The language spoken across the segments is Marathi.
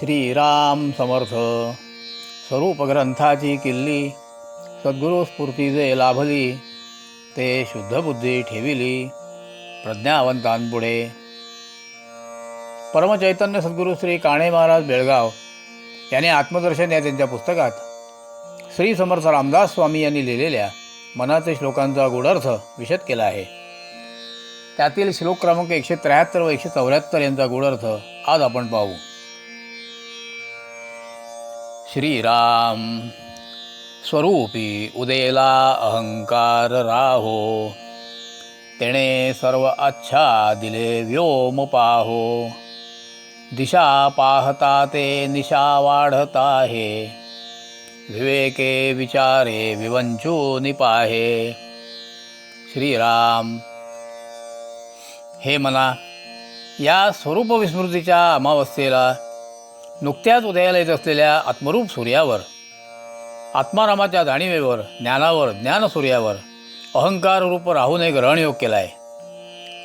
श्रीराम समर्थ. स्वरूप ग्रंथाची किल्ली सद्गुरू स्फूर्ती जे लाभली ते शुद्ध बुद्धी ठेविली प्रज्ञावंतांपुढे परमचैतन्य सद्गुरू श्री काणे महाराज बेळगाव यांनी आत्मदर्शन या त्यांच्या पुस्तकात श्री समर्थ रामदास स्वामी यांनी लिहिलेल्या मनाचे श्लोकांचा गूढार्थ विशद केला आहे. त्यातील श्लोक क्रमांक एकशे त्र्याहत्तर व एकशे चौऱ्याहत्तर यांचा गूढार्थ आज आपण पाहू. श्रीराम। स्वरूपी उदेला अहंकार राहो। तेणे सर्व अच्छा दिले व्योम पाहो दिशा पाहता ते निशा वाढता हे विवेके विचारे विवंचो निपाहे। श्रीराम। हे मना या स्वरूप विस्मृतीच्या अमावस्थेला नुकत्याच उदयाला येत असलेल्या आत्मरूप सूर्यावर आत्मारामाच्या जाणीवेवर ज्ञानावर ज्ञानसूर्यावर अहंकार रूप राहूने ग्रहणयोग केला आहे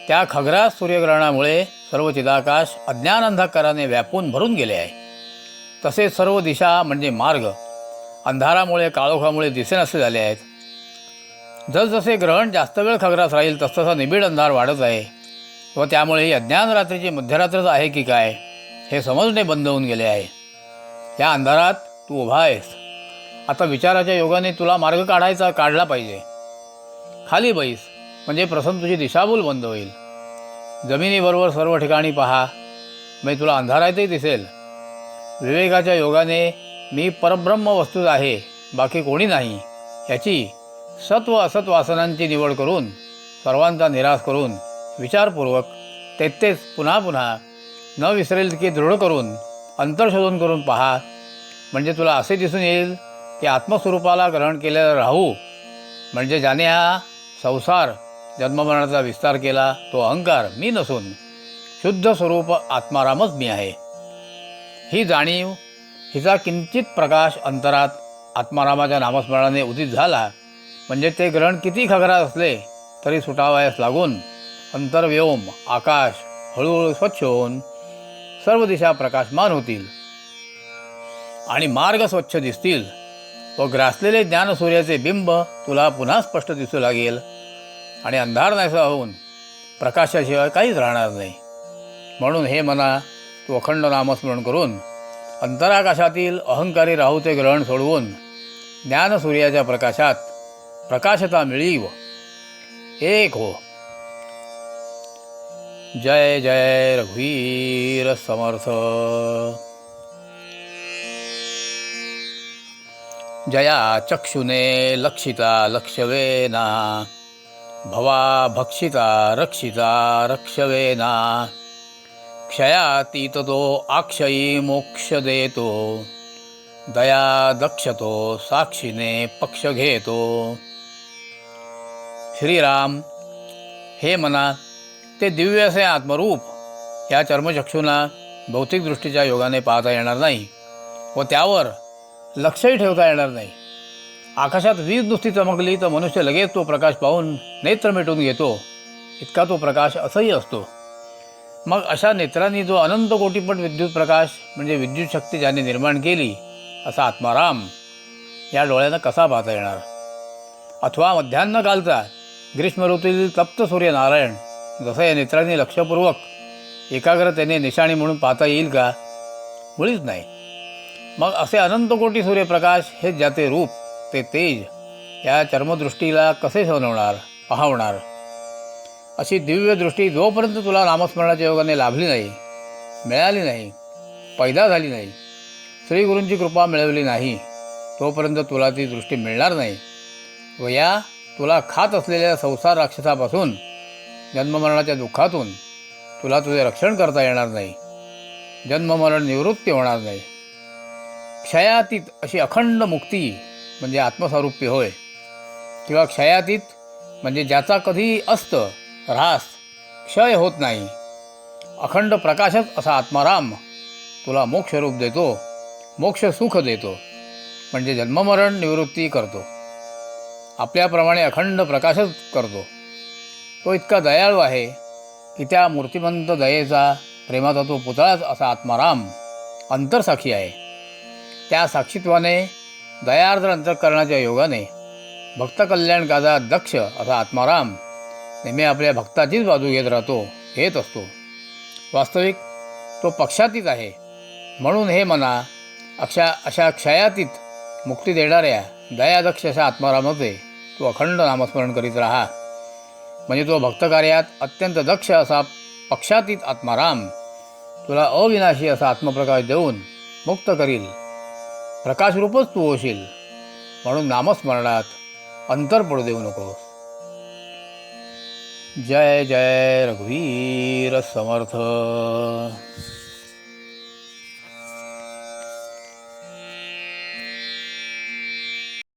त्या खग्रास सूर्यग्रहणामुळे सर्व चिदाकाश अज्ञान अंधकाराने व्यापून भरून गेले आहे. तसेच सर्व दिशा म्हणजे मार्ग अंधारामुळे काळोखामुळे दिसेनसे झाले आहेत. जसजसे ग्रहण जास्त वेळ खग्रास राहील तसतसा निबिड अंधार वाढत आहे व त्यामुळे ही अज्ञान रात्रीची मध्यरात्रच आहे की काय? हे समजणे बंद होऊन गेले आहे. या अंधारात तू उभा आहेस. आता विचाराच्या योगाने तुला मार्ग काढायचा काढला पाहिजे. खाली बैस म्हणजे प्रथम तुझी दिशाभूल बंद होईल. जमिनीबरोबर सर्व ठिकाणी पहा. म्हणजे तुला अंधारातही दिसेल. विवेकाच्या योगाने मी परब्रह्म वस्तूच आहे बाकी कोणी नाही. याची सत्व असत्व वासनांची निवड करून सर्वांचा निराश करून विचारपूर्वक तेथेच पुन्हा पुन्हा न विसरेल की दृढ करून अंतर्शोधन करून पहा. म्हणजे तुला असे दिसून येईल की आत्मस्वरूपाला ग्रहण केलेला राहू. म्हणजे ज्याने हा संसार जन्ममरणाचा विस्तार केला तो अहंकार मी नसून शुद्ध स्वरूप आत्मारामच मी आहे. ही जाणीव हिचा किंचित प्रकाश अंतरात आत्मारामाच्या नामस्मरणाने उदित झाला. म्हणजे ते ग्रहण किती खगरात असले तरी सुटावयास लागून अंतर्व्योम आकाश हळूहळू स्वच्छ होऊन सर्व दिशा प्रकाशमान होतील. आणि मार्ग स्वच्छ दिसतील. व ग्रासलेले ज्ञानसूर्याचे बिंब तुला पुन्हा स्पष्ट दिसू लागेल. आणि अंधार नाहीसा होऊन प्रकाशाशिवाय काहीच राहणार नाही. म्हणून हे मना तू अखंड नामस्मरण करून अंतराकाशातील अहंकारी राहूचे ग्रहण सोडवून ज्ञानसूर्याच्या प्रकाशात प्रकाशता मिळीव. एक हो. जय जय रघुवीर समर्थ। जया चक्षुने लक्षिता लक्षवेना भवा भक्षिता रक्षिता रक्षवेना। क्षयातीत तो आक्षयी मोक्ष देतो दया दक्षतो साक्षीने पक्ष घेतो। श्रीराम हे मना ते दिव्य असे आत्मरूप या चर्मचक्षूंना भौतिक दृष्टीच्या योगाने पाहता येणार नाही व त्यावर लक्षही ठेवता येणार नाही. आकाशात वीज नुसती चमकली तर मनुष्य लगेच तो प्रकाश पाहून नेत्र मिटून घेतो. इतका तो प्रकाश असंही असतो. मग अशा नेत्रांनी जो अनंत कोटीपट विद्युत प्रकाश म्हणजे विद्युत शक्ती ज्याने निर्माण केली असा आत्माराम या डोळ्यानं कसा पाहता येणार? अथवा मध्यान्ह कालचा ग्रीष्म ऋतूतील तप्त सूर्य नारायण जसं या नेत्रांनी लक्षपूर्वक एकाग्रतेने निशाणी म्हणून पाहता येईल का? मुळीच नाही. मग असे अनंत कोटी सूर्यप्रकाश हे ज्याचे रूप ते तेज या चर्मदृष्टीला कसे सणवणार पाहवणार? अशी दिव्य दृष्टी जोपर्यंत तुला नामस्मरणाच्या योगाने लाभली नाही मिळाली नाही पैदा झाली नाही श्रीगुरूंची कृपा मिळवली नाही तोपर्यंत तुला ती दृष्टी मिळणार नाही व या तुला खात असलेल्या संसार राक्षसापासून जन्ममरणाच्या दुःखातून तुला तुझे रक्षण करता येणार नाही. जन्ममरण निवृत्ती होणार नाही. क्षयातीत अशी अखंड मुक्ती म्हणजे आत्मस्वरूपी होय. किंवा क्षयातीत म्हणजे ज्याचा कधी असतं ऱ्हास क्षय होत नाही. अखंड प्रकाशच असा आत्माराम तुला मोक्षरूप देतो मोक्ष सुख देतो म्हणजे जन्ममरण निवृत्ती करतो. आपल्याप्रमाणे अखंड प्रकाशच करतो. तो इतका दयाळू आहे की त्या मूर्तिमंत दयेचा प्रेमाचा तो पुतळाच असा आत्माराम अंतरसाक्षी आहे. त्या साक्षीत्वाने दयार्द्र अंतकरणाच्या योगाने भक्त गाजा दक्ष असा आत्माराम नेहमी आपल्या भक्ताचीच बाजू घेत राहतो हेच असतो. वास्तविक तो पक्षातीत आहे. म्हणून हे मना अक्षा अशा क्षयातीत मुक्ती देणाऱ्या दयादक्ष अशा आत्मारामाचे तू अखंड नामस्मरण करीत राहा. म्हणजे तो भक्तकार्यात अत्यंत दक्ष असा पक्षातीत आत्माराम. तुला अविनाशी असा आत्मप्रकाश देऊन मुक्त करील. प्रकाशरूपच तू होशील. म्हणून नामस्मरणात अंतर पडू देऊ नकोस. जय जय रघुवीर समर्थ.